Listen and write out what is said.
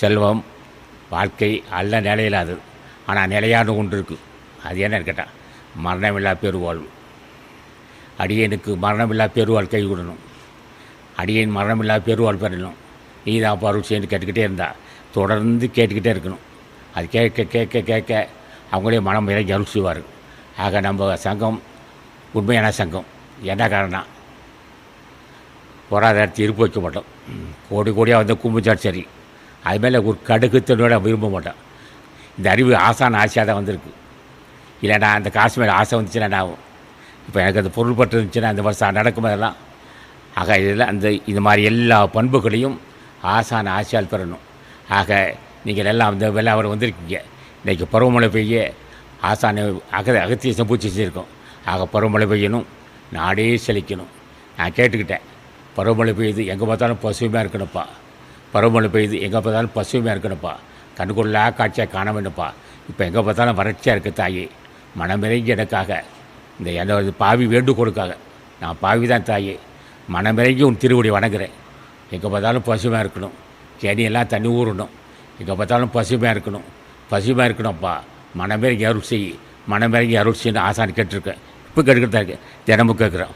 செல்வம் வாழ்க்கை அல்ல அது. ஆனால் நிலையான கொண்டு இருக்கு. அது என்னன்னு கேட்டால் மரணமில்லா பெருவாழ்வு. அடியனுக்கு மரணமில்லா பெருவாழ் கை விடணும் மரணமில்லா பெருவாழ் பெறணும். நீ தான் பருள் செய்யு கேட்டுக்கிட்டே இருந்தா தொடர்ந்து கேட்டுக்கிட்டே இருக்கணும். அது கேட்க கேட்க கேட்க அவங்களே மனம் இறங்கி அருள் செய்வார். ஆக நம்ம சங்கம் உண்மையான சங்கம். என்ன காரணம் போராத இடத்து இருப்பு வைக்க மாட்டோம். கோடி கோடியாக வந்து கும்பிச்சால் சரி அது மேலே ஒரு கடுகுத்தனோட விரும்ப மாட்டோம். இந்த அறிவு ஆசான ஆசையாக தான் வந்திருக்கு. இல்லைனா அந்த காசு மேலே ஆசை வந்துச்சுன்னா நான் ஆகும்? இப்போ எனக்கு அந்த பொருள் பட்டு இருந்துச்சுன்னா அந்த வருஷம் நடக்கும் அதெல்லாம் ஆக இதெல்லாம் அந்த இது மாதிரி எல்லா பண்புகளையும் ஆசான ஆசையால் பெறணும். ஆக நீங்கள் எல்லாம் அந்த வேலை அவர் வந்திருக்கீங்க. இன்றைக்கி பருவமழை பெய்ய ஆசான அக அகத்திய சம்பூச்சி செஞ்சுருக்கோம் ஆக பருவமழை பெய்யணும். நாடே செழிக்கணும். நான் கேட்டுக்கிட்டேன். பருவமழை பெய்யுது. எங்கே பார்த்தாலும் பசுமையாக இருக்கணும்ப்பா. பருவமழை பெய்யுது. எங்கே பார்த்தாலும் பசுமையாக இருக்கணும்ப்பா கண்ணுக்குள்ளா காட்சியாக காண வேண்டும்ப்பா இப்போ எங்கே பார்த்தாலும் வறட்சியாக இருக்குது தாயே. மனமிறங்கி எனக்காக. இந்த என்னோட பாவி வேண்டுகோளுக்காக. நான் பாவி தான் தாயே மனமிறங்கி உன் திருவடி வணங்குறேன். எங்கே பார்த்தாலும் பசுமையாக இருக்கணும். செடியெல்லாம் தண்ணி ஊறணும். எங்கே பார்த்தாலும் பசுமையாக இருக்கணும். பசுமையாக இருக்கணும்ப்பா. மனமிறங்கி அருள் செய். மனமிறங்கி அருள் செய்யணும். ஆசான்னு கேட்டிருக்கேன் இப்போ கேட்டுக்கிட்டு தான் இருக்கேன். தினமும் கேட்குறேன்